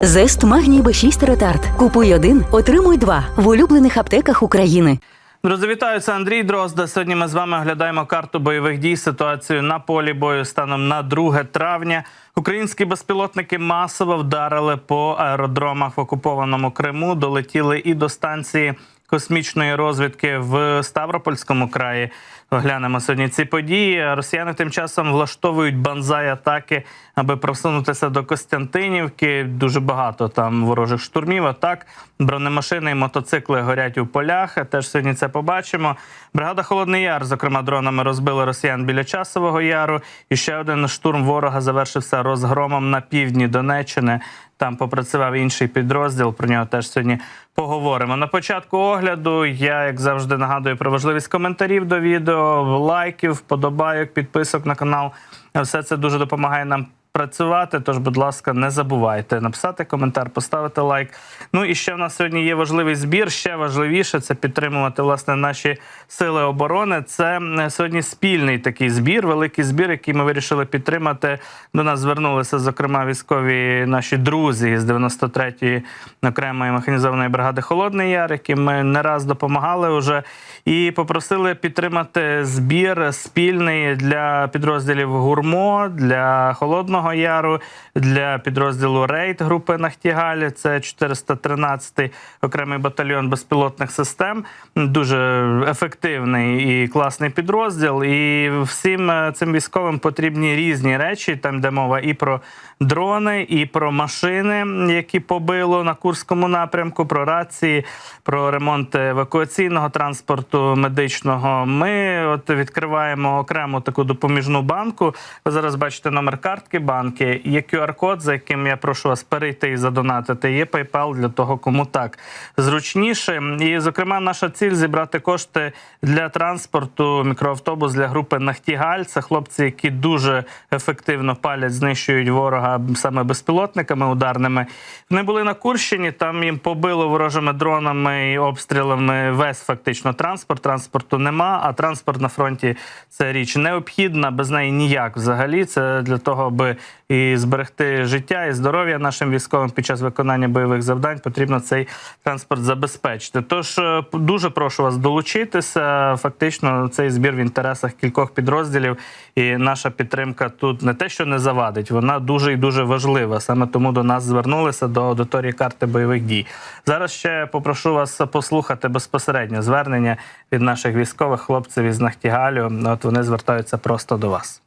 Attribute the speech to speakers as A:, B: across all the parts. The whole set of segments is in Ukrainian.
A: Зест магній Б6 ретард. Купуй один, отримуй два в улюблених аптеках України.
B: Друзі, вітаю, це Андрій Дрозда. Сьогодні ми з вами оглядаємо карту бойових дій, ситуацію на полі бою станом на 2 травня. Українські безпілотники масово вдарили по аеродромах в окупованому Криму. Долетіли і до станції космічної розвідки в Ставропольському краї. Оглянемо сьогодні ці події. Росіяни тим часом влаштовують банзай атаки, аби просунутися до Костянтинівки. Дуже багато там ворожих штурмів. Атак бронемашини і мотоцикли горять у полях. Теж сьогодні це побачимо. Бригада Холодний Яр, зокрема, дронами розбила росіян біля часового яру. І ще один штурм ворога завершився розгромом на півдні Донеччини. Там попрацював інший підрозділ. Про нього теж сьогодні поговоримо. На початку огляду я, як завжди, нагадую про важливість коментарів до відео, лайків, вподобайок, підписок на канал. Все це дуже допомагає нам працювати. Тож, будь ласка, не забувайте написати коментар, поставити лайк. Ну і ще в нас сьогодні є важливий збір. Ще важливіше це підтримувати власне наші сили оборони. Це сьогодні спільний такий збір, великий збір, який ми вирішили підтримати. До нас звернулися, зокрема, військові наші друзі з 93-ї окремої механізованої бригади Холодний Яр, яким ми не раз допомагали вже, і попросили підтримати збір спільний для підрозділів Гурмо, для Холодного Яру, для підрозділу Рейд групи Нахтігаль. Це 413-й окремий батальйон безпілотних систем. Дуже ефективний і класний підрозділ. І всім е, цим військовим потрібні різні речі. Там де мова і про дрони, і про машини, які побило на Курському напрямку, про рації, про ремонт евакуаційного транспорту медичного. Ми от відкриваємо окрему таку допоміжну банку. Ви зараз бачите номер картки банки. Є QR-код, за яким я прошу вас перейти і задонатити. Є PayPal для того, кому так зручніше. І, зокрема, наша ціль зібрати кошти для транспорту, мікроавтобус для групи Нахтігаль. Це хлопці, які дуже ефективно палять, знищують ворога саме безпілотниками ударними. Вони були на Курщині, там їм побило ворожими дронами і обстрілами весь фактично транспорт. Транспорту нема, а транспорт на фронті це річ необхідна, без неї ніяк взагалі. Це для того, аби і зберегти життя і здоров'я нашим військовим під час виконання бойових завдань, потрібно цей транспорт забезпечити. Тож е, дуже прошу вас долучитися. Фактично, цей збір в інтересах кількох підрозділів, і наша підтримка тут не те, що не завадить, вона дуже і дуже важлива. Саме тому до нас звернулися до аудиторії карти бойових дій. Зараз ще попрошу вас послухати безпосередньо звернення від наших військових хлопців із Нахтігалю. От вони звертаються просто до вас.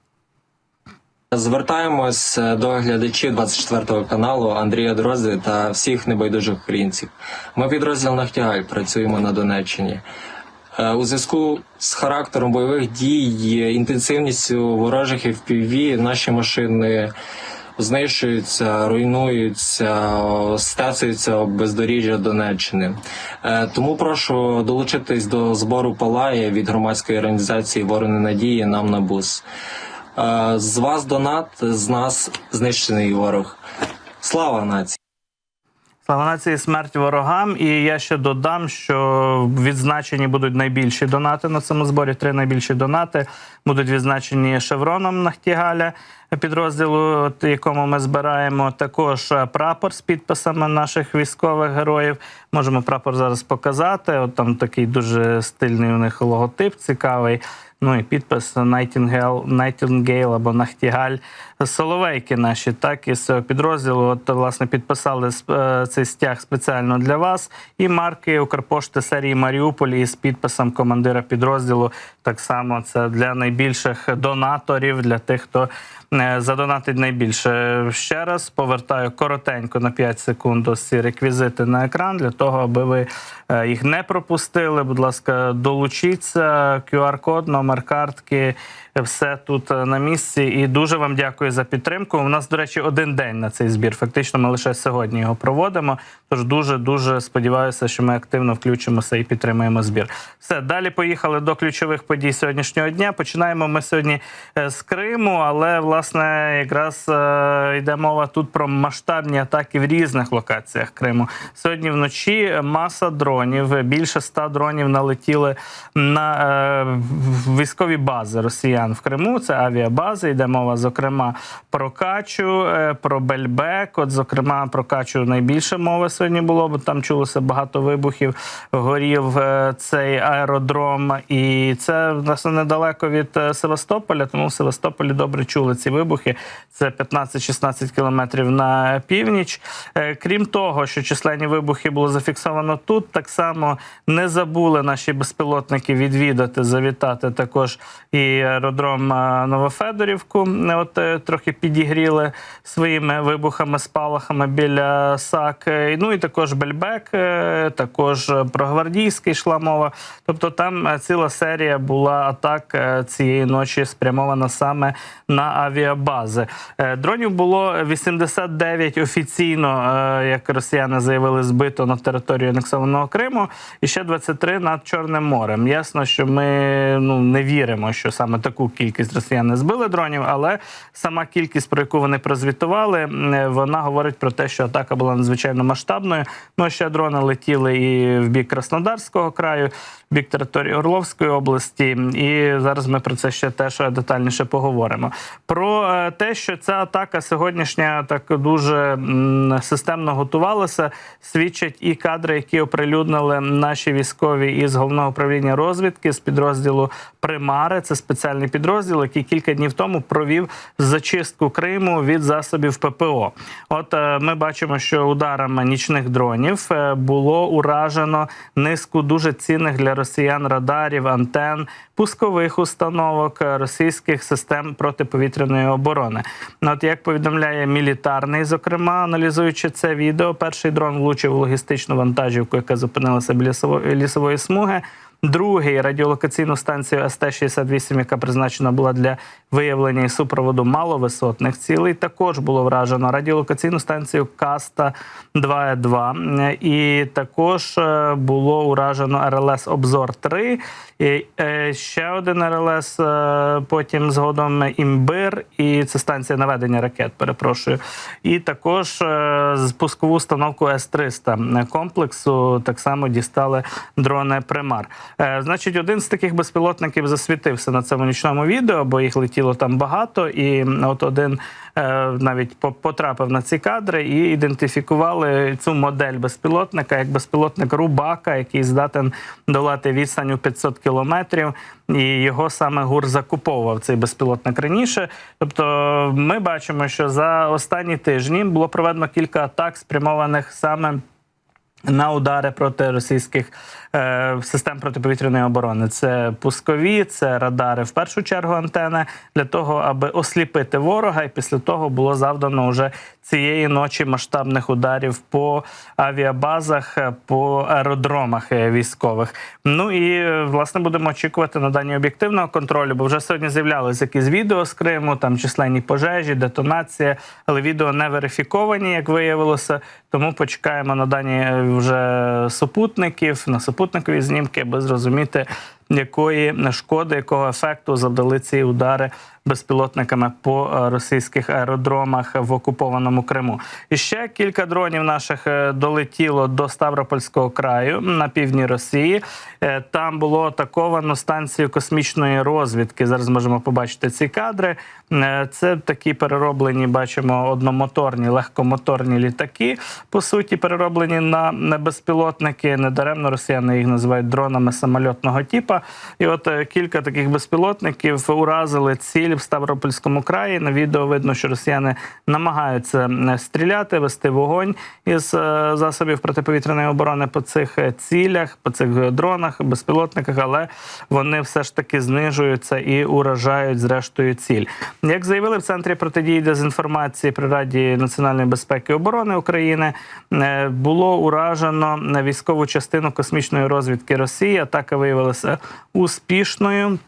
C: Звертаємось е, до глядачів 24 каналу Андрія Дрозди та всіх небайдужих українців. Ми підрозділ Нахтігаль працюємо на Донеччині. Е, У зв'язку з характером бойових дій, інтенсивністю ворожих FPV наші машини знищуються, руйнуються, стесуються бездоріжжя Донеччини. Е, Тому прошу долучитись до збору Палає від громадської організації Ворони Надії нам на бус. З вас донат, з нас знищений ворог. Слава нації!
B: Слава нації смерть ворогам. І я ще додам, що відзначені будуть найбільші донати на цьому зборі. Три найбільші донати будуть відзначені шевроном Нахтігаля підрозділу, якому ми збираємо. Також е, прапор з підписами наших військових героїв. Можемо прапор зараз показати. От там такий дуже стильний у них логотип, цікавий. Ну і підпис Nightingale, Nightingale або Нахтігаль. Соловейки наші, так із цього підрозділу. От власне підписали е, цей стяг спеціально для вас. І марки Укрпошти серії Маріуполь із підписом командира підрозділу. Так само це для найбільших донаторів, для тих, хто е, задонатить найбільше. Ще раз повертаю коротенько на 5 секунд ось ці реквізити на екран для того, аби ви е, їх не пропустили. Будь ласка, долучіться. QR-код, номер картки. Все тут е, на місці, і дуже вам дякую за підтримку. У нас, до речі, один день на цей збір. Фактично, ми лише сьогодні його проводимо. Тож дуже дуже сподіваюся, що ми активно включимося і підтримуємо збір. Все далі поїхали до ключових подій сьогоднішнього дня. Починаємо ми сьогодні е, з Криму, але власне якраз е, йде мова тут про масштабні атаки в різних локаціях Криму. Сьогодні вночі маса дронів, більше ста дронів налетіли на військові бази росіян в Криму. Це авіабази. Йде мова, зокрема, про Качу, е, про Бельбек. От, зокрема, про Качу найбільше мови сьогодні було, бо там чулося багато вибухів. Горів е, цей аеродром, і це власне недалеко від е, Севастополя. Тому в Севастополі добре чули ці вибухи. Це 15-16 кілометрів на північ. Крім того, що численні вибухи було зафіксовано тут, так само не забули наші безпілотники відвідати, завітати також і аеродром е, Новофедорівку. Е, От е, трохи підігріли своїми вибухами, спалахами біля САК. Ну і також Бельбек, також про Гвардійський йшла мова. Тобто там ціла серія була атак цієї ночі спрямована саме на авіабази. Дронів було 89 офіційно, як росіяни заявили, збито на територію анексованого Криму, і ще 23 над Чорним морем. Ясно, що ми ну не віримо, що саме таку кількість росіян збили дронів, але сама кількість, про яку вони прозвітували, вона говорить про те, що атака була надзвичайно масштабною. Ну ще дрони летіли і в бік Краснодарського краю, бік території Орловської області. І зараз ми про це ще теж детальніше поговоримо. Про е, те, що ця атака сьогоднішня так дуже системно готувалася, свідчать і кадри, які оприлюднили наші військові із головного управління розвідки з підрозділу Примари. Це спеціальний підрозділ, який кілька днів тому провів зачистку Криму від засобів ППО. От е, ми бачимо, що ударами нічних дронів е, було уражено низку дуже цінних для росіян радарів, антен, пускових установок е, російських систем протиповітряної оборони. Ну, От як повідомляє мілітарний, зокрема, аналізуючи це відео, перший дрон влучив у логістичну вантажівку, яка зупинилася біля лісової смуги. Другий радіолокаційну станцію СТ-68, яка призначена була для виявлення і супроводу маловисотних цілей, також було вражено радіолокаційну станцію Каста 2Е2. І також е, було уражено РЛС Обзор 3. І е, ще один РЛС, е, потім згодом імбир, і це станція наведення ракет, перепрошую. І також е, пускову установку С-300 комплексу так само дістали дрони Примар. Е, Значить, один з таких безпілотників засвітився на цьому нічному відео, бо їх летіло там багато, і от один е, навіть потрапив на ці кадри і ідентифікували цю модель безпілотника як безпілотник Рубака, який здатен долати відстань у 500 кілометрів. І його саме ГУР закуповував цей безпілотник раніше. Тобто, ми бачимо, що за останні тижні було проведено кілька атак, спрямованих саме на удари проти російських систем протиповітряної оборони. Це пускові, це радари, в першу чергу антени, для того, аби осліпити ворога, і після того було завдано вже цієї ночі масштабних ударів по авіабазах, е, по аеродромах е, військових. Ну і е, власне будемо очікувати на дані об'єктивного контролю, бо вже сьогодні з'являлися якісь відео з Криму, там численні пожежі, детонація, але відео не верифіковані, як виявилося. Тому почекаємо на дані е, вже супутників, на супутникові знімки, аби зрозуміти, якої шкоди, якого ефекту завдали ці удари безпілотниками по е, російських аеродромах в окупованому Криму. І ще кілька дронів наших е, долетіло до Ставропольського краю на півдні Росії. Е, Там було атаковано станцію космічної розвідки. Зараз можемо побачити ці кадри. Це такі перероблені, бачимо, одномоторні, легкомоторні літаки. По суті, перероблені на безпілотники. Недаремно росіяни їх називають дронами самольотного типа. І от кілька таких безпілотників уразили ціль в Ставропольському краї. На відео видно, що росіяни намагаються стріляти, вести вогонь із е, засобів протиповітряної оборони по цих е, цілях, по цих е, дронах, безпілотниках, але вони все ж таки знижуються і уражають зрештою ціль. Як заявили в центрі протидії дезінформації при Раді національної безпеки і оборони України, було уражено військову частину космічної розвідки Росії. Атака виявилася успішною.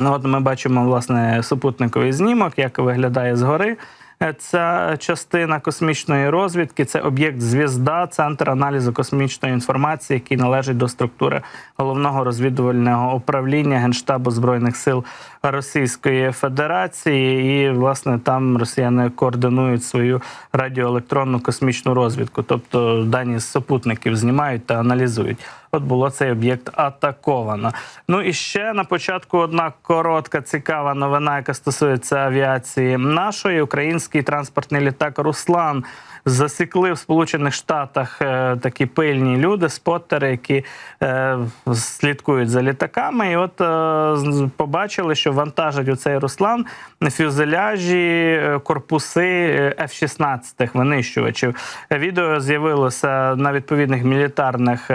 B: Ну, От ми бачимо власне супутниковий знімок, як виглядає згори е, ця частина космічної розвідки. Це об'єкт звізда, центр аналізу космічної інформації, який належить до структури головного розвідувального управління Генштабу збройних сил Російської Федерації. І власне там росіяни координують свою радіоелектронну космічну розвідку, тобто дані з супутників знімають та аналізують. От було цей об'єкт атаковано. Ну і ще на початку одна коротка цікава новина, яка стосується авіації нашої. Український транспортний літак Руслан засікли в Сполучених Штатах е, такі пильні люди, споттери, які е, слідкують за літаками. І от е, побачили, що вантажать у цей Руслан фюзеляжі, корпуси е, F-16 винищувачів. Відео з'явилося на відповідних мілітарних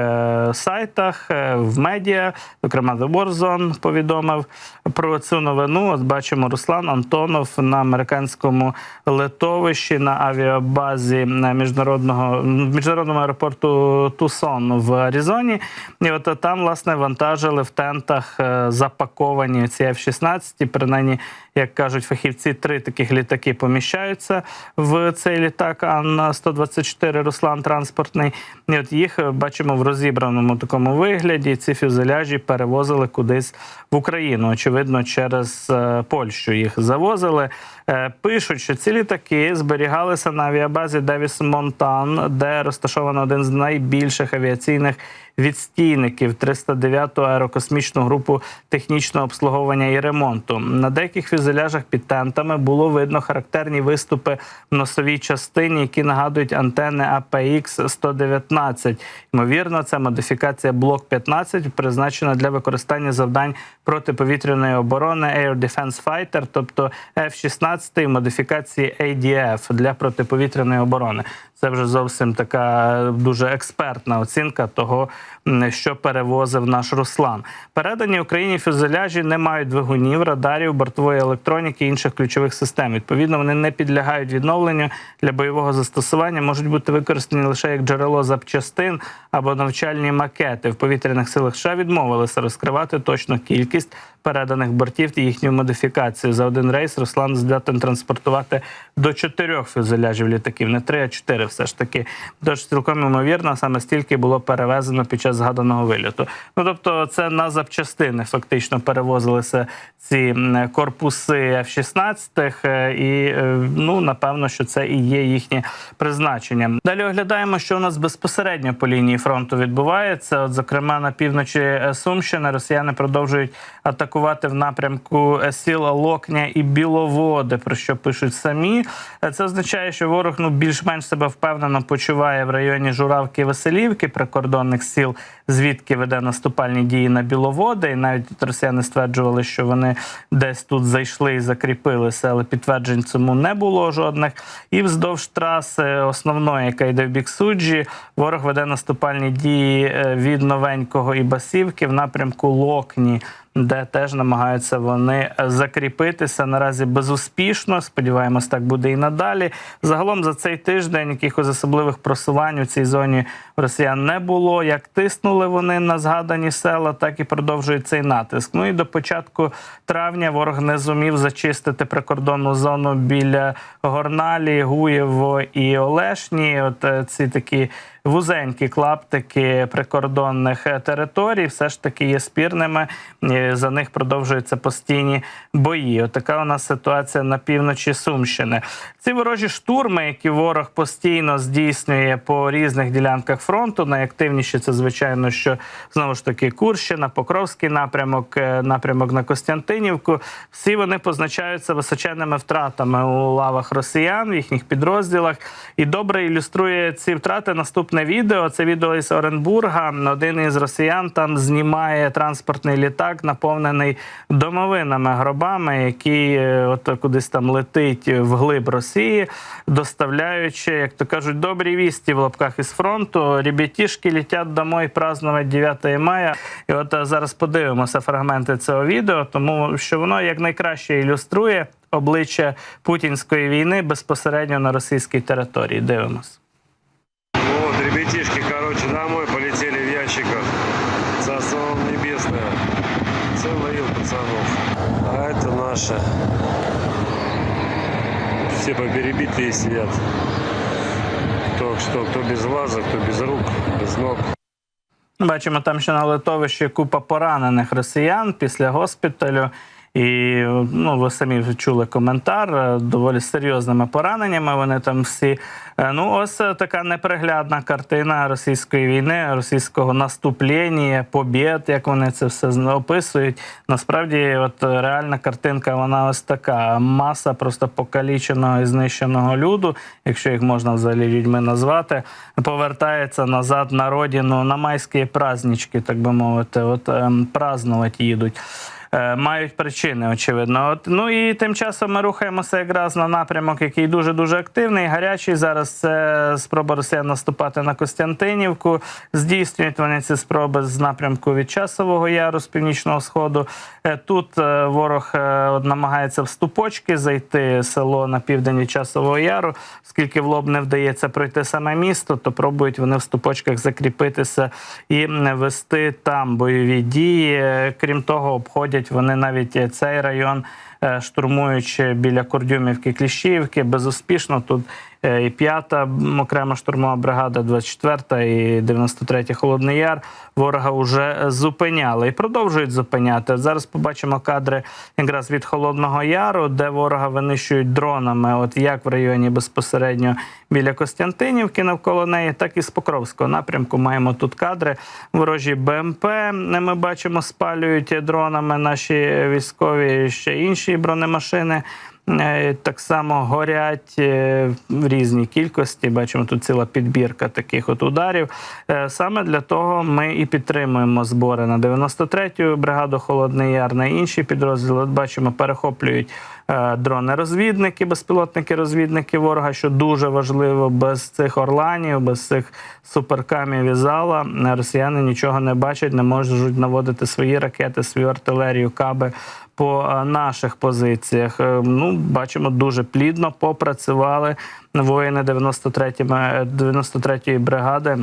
B: сайтах в медіа. Зокрема, The Warzone повідомив про цю новину. От бачимо Руслан Антонов на американському летовищі на авіабазі на міжнародного міжнародному аеропорту Тусон в Аризоні. І от там власне вантажили в тентах е, запаковані ці F-16, принаймні, як кажуть фахівці, три таких літаки поміщаються в цей літак Ан-124 Руслан транспортний. І от їх е, бачимо в розібраному такому вигляді. Ці фюзеляжі перевозили кудись в Україну. Очевидно, через е, Польщу їх завозили. Е, Пишуть, що ці літаки зберігалися на авіабазі Девіс Монтан, де розташовано один з найбільших авіаційних відстійників 309-ту аерокосмічну групу технічного обслуговування і ремонту. На деяких фюзеляжах під тентами було видно характерні виступи в носовій частині, які нагадують антени APX 119. Ймовірно, це модифікація блок 15, призначена для використання завдань протиповітряної оборони Air Defense Fighter, тобто F-16 модифікації ADF для протиповітряної оборони. Це вже зовсім така дуже експертна оцінка того, що перевозив наш Руслан. Передані Україні фюзеляжі не мають двигунів, радарів, бортової електроніки і інших ключових систем. Відповідно, вони не підлягають відновленню для бойового застосування, можуть бути використані лише як джерело запчастин або навчальні макети. В повітряних силах США відмовилися розкривати точну кількість переданих бортів і їхню модифікацію. За один рейс Руслан здатен транспортувати до чотирьох фюзеляжів літаків, не три, а чотири все ж таки. Тож цілком ймовірно, саме стільки було перевезено під час згаданого вильоту. Ну тобто, це на запчастини фактично перевозилися ці корпуси F-16, е, і е, ну напевно, що це і є їхнє призначення. Далі оглядаємо, що у нас безпосередньо по лінії фронту відбувається. От, зокрема, на півночі е, Сумщини росіяни продовжують атакувати в напрямку е, сіл Локня і Біловоди, про що пишуть самі. Е, Це означає, що ворог ну більш-менш себе впевнено почуває в районі Журавки Веселівки прикордонних сіл, звідки веде наступальні дії на Біловоди. І навіть росіяни стверджували, що вони десь тут зайшли і закріпилися, але підтверджень цьому не було жодних. І вздовж траси основної, яка йде в бік суджі, ворог веде наступальні дії е, від новенького і басівки в напрямку Локні. Де теж намагаються вони закріпитися наразі безуспішно. Сподіваємось, так буде і надалі. Загалом за цей тиждень якихось особливих просувань у цій зоні росіян не було. Як тиснули вони на згадані села, так і продовжують цей натиск. Ну і до початку травня ворог не зумів зачистити прикордонну зону біля Горналі, Гуєво і Олешні. От е, ці такі вузенькі клаптики прикордонних територій все ж таки є спірними. За них продовжуються постійні бої. Отака у нас ситуація на півночі Сумщини. Ці ворожі штурми, які ворог постійно здійснює по різних ділянках фронту. Найактивніші це звичайно, що знову ж таки Курщина, Покровський напрямок, е, напрямок на Костянтинівку. Всі вони позначаються височенними втратами у лавах росіян в їхніх підрозділах. І добре ілюструє ці втрати наступне відео. Це відео із Оренбурга. Один із росіян там знімає транспортний літак, наповнений домовинами, гробами, який е, от кудись там летить вглиб Росії, доставляючи, як то кажуть, добрі вісті в лапках із фронту. Ребятішки летять домой празднувати 9 мая. І от е, зараз подивимося фрагменти цього відео, тому що воно якнайкраще ілюструє обличчя путінської війни безпосередньо на російській території. Дивимось.
D: Целый ил пацанов. А это наше. Все поперебитые сидят. Кто что, кто без глаза, кто без рук, без ног.
B: Бачимо там, що на литовищі купа поранених росіян після госпіталю. І ну, ви самі чули коментар е, доволі серйозними пораненнями. Вони там всі. Е, Ну, ось е, така неприглядна картина російської війни, російського наступлення, побєд, як вони це все описують. Насправді, от реальна картинка, вона ось така: маса просто покаліченого і знищеного люду, якщо їх можна взагалі людьми назвати, повертається назад на родину на майські празднички, так би мовити, от ем, празднувати їдуть. Е, Мають причини, очевидно. От, ну і тим часом ми рухаємося якраз на напрямок, який дуже дуже активний, гарячий. Зараз це спроба Росіян наступати на Костянтинівку. Здійснюють вони ці спроби з напрямку від часового яру з північного сходу. Е, Тут е, ворог намагається в ступочки зайти село на південь від часового яру. Оскільки в лоб не вдається пройти саме місто, то пробують вони в ступочках закріпитися і вести там бойові дії. Крім того, обходять вони навіть е, цей район, е, штурмуючи біля Кордюмівки, Кліщівки. Безуспішно тут і 5-та окрема штурмова бригада, 24-та і 93-й Холодний Яр ворога вже зупиняли і продовжують зупиняти. Зараз побачимо кадри якраз від Холодного Яру, де ворога винищують дронами, от як в районі безпосередньо біля Костянтинівки навколо неї, так і з Покровського напрямку. Маємо тут кадри. Ворожі БМП ми бачимо, спалюють дронами наші військові, ще інші бронемашини. Е, Так само горять е, в різній кількості. Бачимо тут ціла підбірка таких от ударів. Е, Саме для того ми і підтримуємо збори на 93-ю бригаду Холодний Яр, на інші підрозділи. От бачимо, перехоплюють дрони-розвідники, безпілотники-розвідники ворога, що дуже важливо. Без цих орланів, без цих суперкамів і зала росіяни нічого не бачать, не можуть наводити свої ракети, свою артилерію, каби по е, наших позиціях. Е, Ну, бачимо, дуже плідно попрацювали воїни 93-ї 93-ї бригади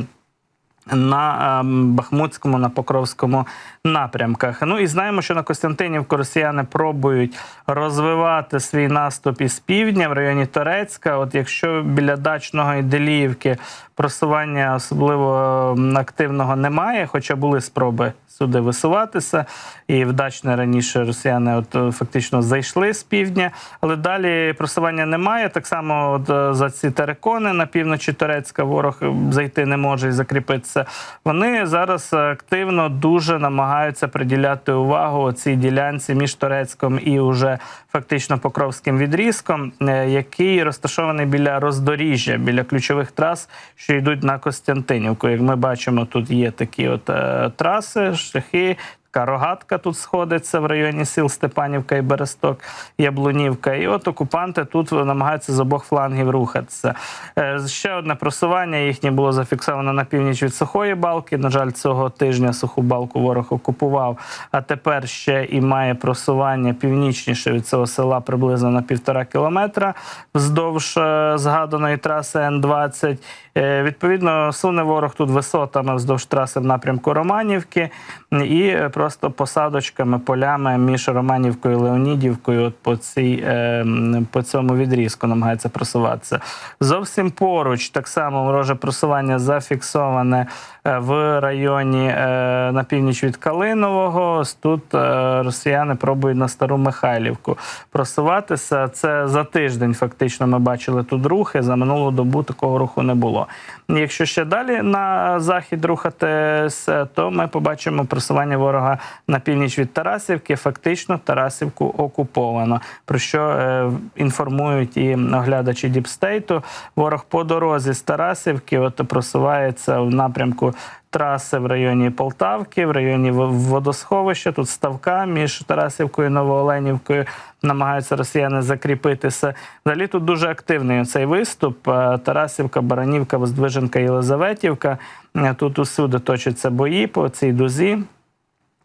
B: на ем, Бахмутському, на Покровському напрямках. Ну і знаємо, що на Костянтинівку росіяни пробують розвивати свій наступ із півдня в районі Торецька. От якщо біля дачного і Деліївки просування особливо ем, активного немає, хоча були спроби сюди висуватися, і вдачне раніше росіяни от е, фактично зайшли з півдня, але далі просування немає. Так само от, е, за ці терикони на півночі Турецька ворог е, зайти не може і закріпитися. Вони зараз активно дуже намагаються приділяти увагу цій ділянці між Турецьком і уже фактично Покровським відрізком, який розташований біля роздоріжжя, біля ключових трас, що йдуть на Костянтинівку. Як ми бачимо, тут є такі от е, траси, шляхи. Така рогатка тут сходиться в районі сіл Степанівка і Бересток, Яблунівка. І от окупанти тут намагаються з обох флангів рухатися. Е, Ще одне просування їхнє було зафіксовано на північ від сухої балки. На жаль, цього тижня суху балку ворог окупував. А тепер ще і має просування північніше від цього села приблизно на півтора кілометра вздовж е, згаданої траси Н-20. Е, Відповідно, суне ворог тут висотами вздовж траси в напрямку Романівки і е, просто посадочками, полями між Романівкою і Леонідівкою. От по цій е, по цьому відрізку намагається просуватися. Зовсім поруч так само вороже просування зафіксоване е, в районі е, на північ від Калинового. Тут е, росіяни пробують на стару Михайлівку просуватися. Це за тиждень. Фактично, ми бачили тут рухи. За минулу добу такого руху не було. Якщо ще далі на захід рухатися, то ми побачимо просування ворога на північ від Тарасівки. Фактично Тарасівку окуповано. Про що е, інформують і оглядачі Діпстейту. Ворог по дорозі з Тарасівки от просувається в напрямку. Траси в районі Полтавки, в районі водосховища, тут ставка між Тарасівкою і Новооленівкою намагаються росіяни закріпитися. Взагалі тут дуже активний цей виступ. Е, Тарасівка, Баранівка, Воздвиженка, Єлизаветівка. Е, Тут усюди точаться бої по цій дузі.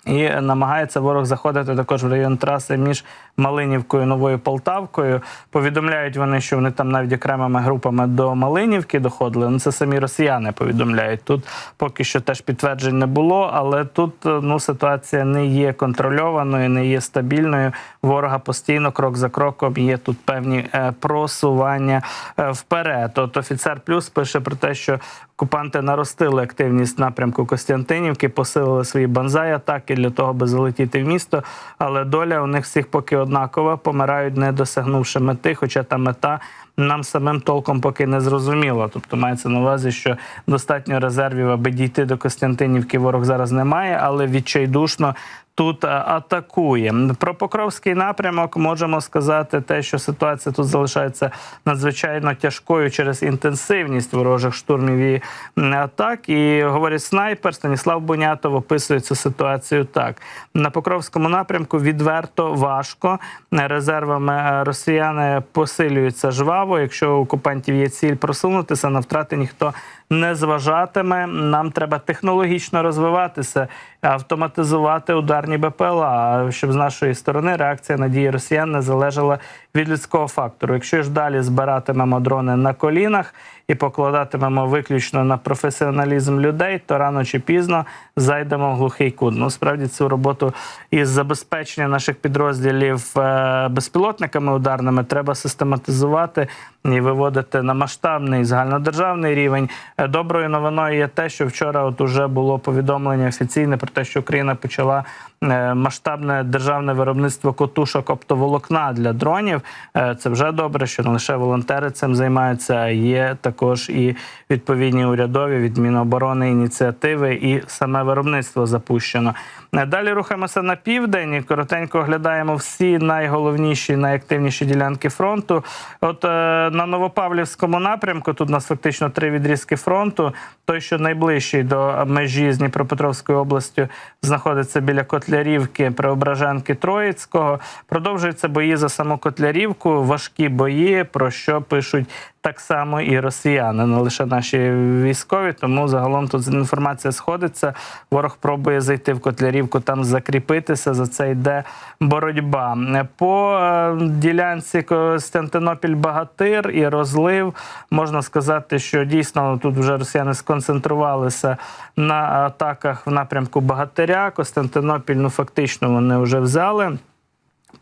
B: І намагається ворог заходити також в район траси між Малинівкою Новою Полтавкою. Повідомляють вони, що вони там навіть окремими групами до Малинівки доходили. Ну це самі росіяни повідомляють. Тут поки що теж підтверджень не було, але тут е, ну ситуація не є контрольованою, не є стабільною. Ворога постійно крок за кроком є тут певні е, просування е, вперед. От офіцер плюс пише про те, що окупанти наростили активність напрямку Костянтинівки, посилили свої банзай атаки для того, аби залетіти в місто. Але доля у них всіх поки однакова, помирають, не досягнувши мети, хоча та мета. Нам самим толком поки не зрозуміло. Тобто мається на увазі, що достатньо резервів, аби дійти до Костянтинівки, ворог зараз немає, але відчайдушно тут е, атакує. Про Покровський напрямок можемо сказати те, що ситуація тут залишається надзвичайно тяжкою через інтенсивність ворожих штурмів і атак. І говорить снайпер Станіслав Бонятов описує цю ситуацію так: на Покровському напрямку відверто важко. Резервами е, росіяни посилюються жваво. Якщо у окупантів є ціль просунутися, на втрати ніхто не зважатиме. Нам треба технологічно розвиватися, автоматизувати ударні БПЛА, щоб з нашої сторони реакція на дії росіян не залежала від людського фактору. Якщо ж далі збиратимемо дрони на колінах і покладатимемо виключно на професіоналізм людей, то рано чи пізно зайдемо в глухий кут. Ну, справді цю роботу із забезпечення наших підрозділів е, безпілотниками ударними треба систематизувати і виводити на масштабний загальнодержавний рівень. Е, Доброю новиною є те, що вчора от уже було повідомлення офіційне про те, що Україна почала е, масштабне державне виробництво котушок оптоволокна для дронів. Е, Це вже добре, що не лише волонтери цим займаються, а є також і відповідні урядові від Міноборони ініціативи, і саме виробництво запущено. Е, Далі рухаємося на південь. Коротенько оглядаємо всі найголовніші, найактивніші ділянки фронту. От е, на Новопавлівському напрямку тут у нас фактично три відрізки фронту. Той, що найближчий до межі з Дніпропетровською областю, знаходиться біля Котлярівки, Преображенки Троїцького. Продовжуються бої за саму Котлярівку, важкі бої, про що пишуть так само і росіяни, не лише наші військові. Тому загалом тут інформація сходиться. Ворог пробує зайти в Котлярівку, там закріпитися. За це йде боротьба. По е, ділянці Костянтинопіль-Багатир і розлив можна сказати, що дійсно тут вже росіяни сконцентрувалися на атаках в напрямку Багатиря. Костянтинопіль, ну фактично, вони вже взяли.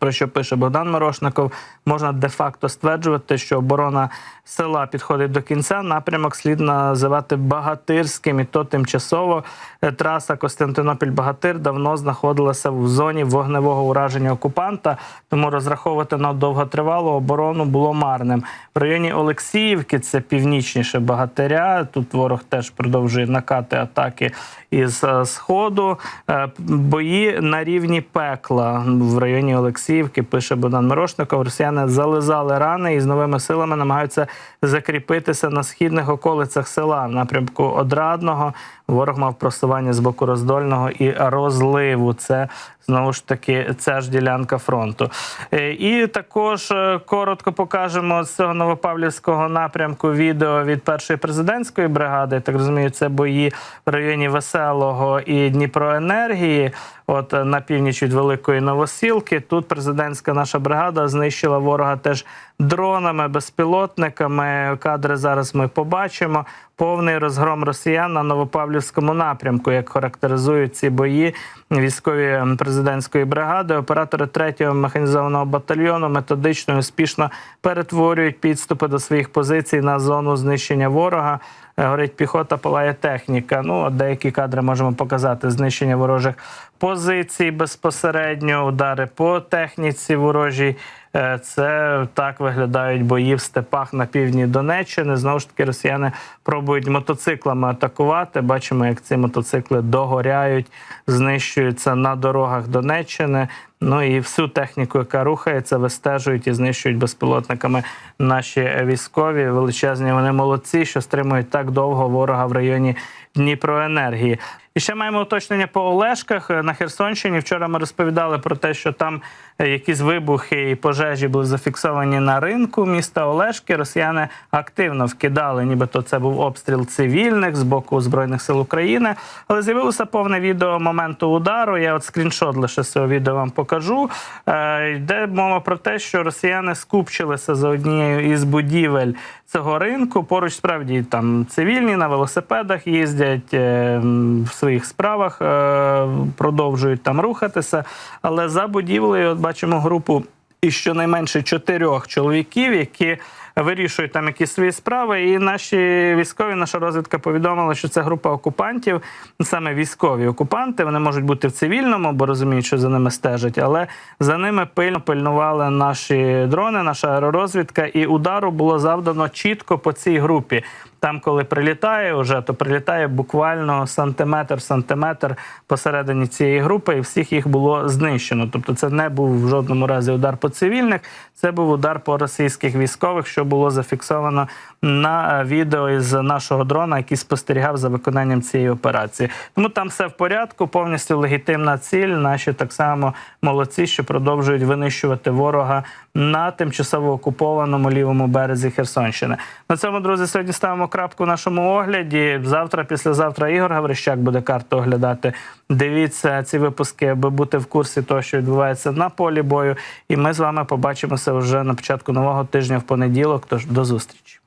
B: Про що пише Богдан Морошников, можна де-факто стверджувати, що оборона села підходить до кінця. Напрямок слід називати Багатирським, і то тимчасово е, траса Костянтинопіль-Багатир давно знаходилася в зоні вогневого ураження окупанта, тому розраховувати на довготривалу оборону було марним. В районі Олексіївки, це північніше Багатиря. Тут ворог теж продовжує накати атаки із е, сходу. Е, Бої на рівні пекла в районі Олексіївки, пише Богдан Мирошников. Росіяни зализали рани і з новими силами намагаються закріпитися на східних околицях села в напрямку Одрадного. Ворог мав просування з боку роздольного і розливу. Це знову ж таки ця ж ділянка фронту. Е, І також е, коротко покажемо з цього новопавлівського напрямку відео від першої президентської бригади. Так розумію, це бої в районі Веселого і Дніпроенергії. От е, на північ від Великої Новосілки. Тут президентська наша бригада знищила ворога теж дронами, безпілотниками. Кадри зараз ми побачимо. Повний розгром росіян на Новопавлівському напрямку, як характеризують ці бої військові президентської бригади. Оператори 3-го механізованого батальйону методично і успішно перетворюють підступи до своїх позицій на зону знищення ворога. Е, Горить піхота, палає техніка. Ну, деякі кадри можемо показати знищення ворожих позицій безпосередньо, удари по техніці ворожій. Е, Це так виглядають бої в степах на півдні Донеччини. Знову ж таки, росіяни пробують мотоциклами атакувати. Бачимо, як ці мотоцикли догоряють, знищуються на дорогах Донеччини. Ну і всю техніку, яка рухається, вистежують і знищують безпілотниками наші військові. Величезні вони молодці, що стримують так довго ворога в районі Дніпроенергії. І ще маємо уточнення по Олешках на Херсонщині. Вчора ми розповідали про те, що там е, якісь вибухи і пожежі були зафіксовані на ринку міста Олешки. Росіяни активно вкидали, нібито це був обстріл цивільних з боку збройних сил України. Але з'явилося повне відео моменту удару. Я от скріншот лише з цього відео вам покажу. Е, йде мова про те, що росіяни скупчилися за однією із будівель цього ринку. Поруч справді там цивільні на велосипедах їздять е, в своїх справах, е, продовжують там рухатися. Але за будівлею, бачимо групу із щонайменше чотирьох чоловіків, які вирішують там якісь свої справи. І наші військові, наша розвідка повідомила, що це група окупантів, саме військові окупанти. Вони можуть бути в цивільному, бо розуміють, що за ними стежать, але за ними пильно пильнували наші дрони, наша аеророзвідка, і удару було завдано чітко по цій групі. Там, коли прилітає, вже то прилітає буквально сантиметр сантиметр посередині цієї групи, і всіх їх було знищено. Тобто, це не був в жодному разі удар по цивільних, це був удар по російських військових, що було зафіксовано на е, відео із нашого дрона, який спостерігав за виконанням цієї операції. Тому там все в порядку, повністю легітимна ціль. Наші так само молодці, що продовжують винищувати ворога на тимчасово окупованому лівому березі Херсонщини. На цьому, друзі, сьогодні ставимо крапку в нашому огляді. Завтра, післязавтра Ігор Гаврищак буде карту оглядати. Дивіться ці випуски, аби бути в курсі того, що відбувається на полі бою. І ми з вами побачимося вже на початку нового тижня в понеділок. Тож до зустрічі.